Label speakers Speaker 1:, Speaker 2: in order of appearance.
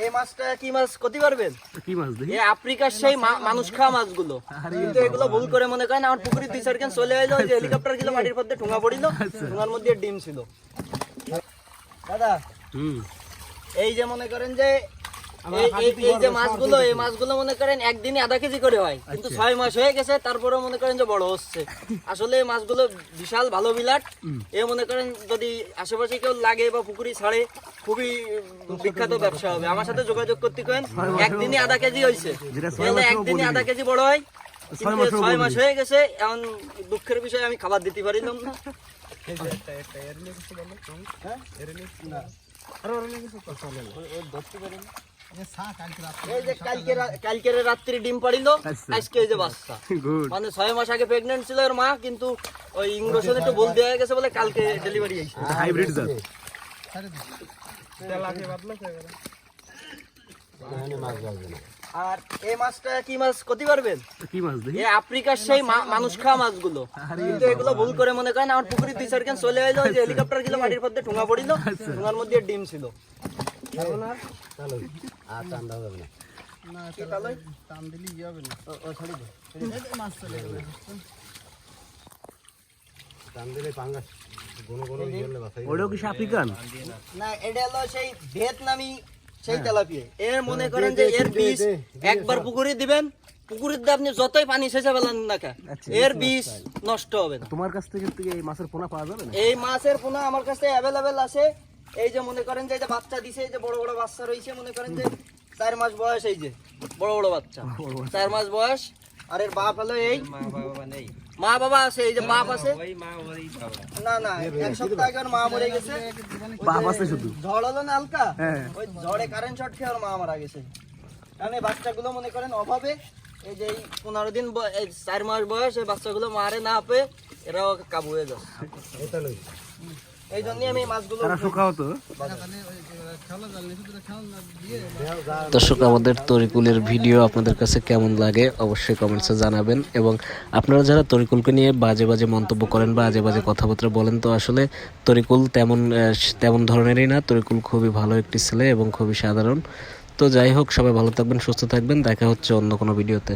Speaker 1: এই মাছটা কি মাছ করতে পারবেন?
Speaker 2: কি মাছ দেখি?
Speaker 1: এই আফ্রিকার সেই মানুষ খাওয়া মাছগুলো। কিন্তু এগুলো ভুল করে মনে করেন আমার পুকুরে দুই চার কেন চলে এলো যে হেলিকপ্টারগুলো মাটির মধ্যে ঠোঙা পড়িল ঠোঙার মধ্যে ডিম ছিল। দাদা
Speaker 2: হুম।
Speaker 1: এই যে মনে করেন যে এই- যে মাছগুলো এই মাছগুলো মনে করেন একদিনে আধা কেজি করে হয় কিন্তু ছয় মাস হয়ে গেছে তারপরে মনে করেন যে বড় হচ্ছে। আসলে এই মাছগুলো বিশাল ভালো বিলাট। এ মনে করেন যদি আশেপাশে কেউ লাগে বা পুকুরি ছাড়ে খুবই বিখ্যাত ব্যবসা হবে। আমার সাথে যোগাযোগ করতে কেন একদিনে আধা কেজি হয়েছে। একদিনে আধা কেজি বড় হয় ছয় মাস হয়ে গেছে এখন দুঃখের বিষয় আমি খাবার দিতে পারিলাম না। হ্যাঁ? না। এই যে কালকে রা- রাত্রি ডিম পাড়িল
Speaker 2: আচ্ছা।
Speaker 1: আজকে এই যে বাচ্চা। মানে ছয় মাস আগে প্রেগনেন্ট ছিল ওর মা কিন্তু ওই ইংরেজন একটু বলতে গেছে বলে কালকে ডেলিভারি হয়েছে
Speaker 2: হাইব্রিড জাত।
Speaker 1: আর এই মাছটা কি মাছ করতে পারবেন?
Speaker 2: কি মাছ
Speaker 1: এই আফ্রিকার সেই মানুষ খাওয়া মাছগুলো। কিন্তু এগুলো ভুল করে মনে করেন আমার পুকুরের দুই চার চলে এলো যে হেলিকপ্টারগুলো মাটির মধ্যে ঠোঙা পড়িল ঠোঙার মধ্যে ডিম ছিল। কি তালই? ও- ও ছাড়ি দে।
Speaker 2: ওটাও কি আফ্রিকান
Speaker 1: না এটা হলো সেই ভিয়েতনামি সেই তেলাপিয়া। এর মনে করেন যে এর বীজ একবার পুকুরে দিবেন পুকুরের দিয়ে আপনি যতই পানি সেচে ফেলান না এর বীজ নষ্ট হবে না।
Speaker 2: তোমার কাছ থেকে থেকে এই মাছের পোনা পাওয়া যাবে না?
Speaker 1: এই মাছের পোনা আমার কাছে অ্যাভেলেবেল আছে। এই যে মনে করেন যে এই যে বাচ্চা দিছে এই যে বড় বড় বাচ্চা রয়েছে মনে করেন যে চার মাস বয়স এই যে বড় বড় বাচ্চা চার মাস বয়স আর এর বাপ হলো এই মা বাবা আছে এই যে বাপ আছে না না এক সপ্তাহ আগে মা মরে গেছে
Speaker 2: বাপ আছে শুধু
Speaker 1: ঝড় হলো না হালকা
Speaker 2: হ্যাঁ।
Speaker 1: ওই ঝড়ে কারেন্ট শর্ট খেয়ে ওর মা মারা গেছে কারণ এই বাচ্চাগুলো মনে করেন অভাবে এই যে এই পনেরো দিন চার মাস বয়স এই বাচ্চাগুলো মারে না পেয়ে এরাও কাবু হয়ে যাচ্ছে এই জন্যই আমি মাছগুলো
Speaker 2: তারা শুকাও তো।
Speaker 3: দর্শক আমাদের তরিকুলের ভিডিও আপনাদের কাছে কেমন লাগে অবশ্যই কমেন্টসে জানাবেন এবং আপনারা যারা তরিকুলকে নিয়ে বাজে বাজে মন্তব্য করেন বা আজে বাজে কথাবার্তা বলেন তো আসলে তরিকুল তেমন তেমন ধরনেরই না। তরিকুল খুবই ভালো একটি ছেলে এবং খুবই সাধারণ। তো যাই হোক সবাই ভালো থাকবেন সুস্থ থাকবেন। দেখা হচ্ছে অন্য কোনো ভিডিওতে।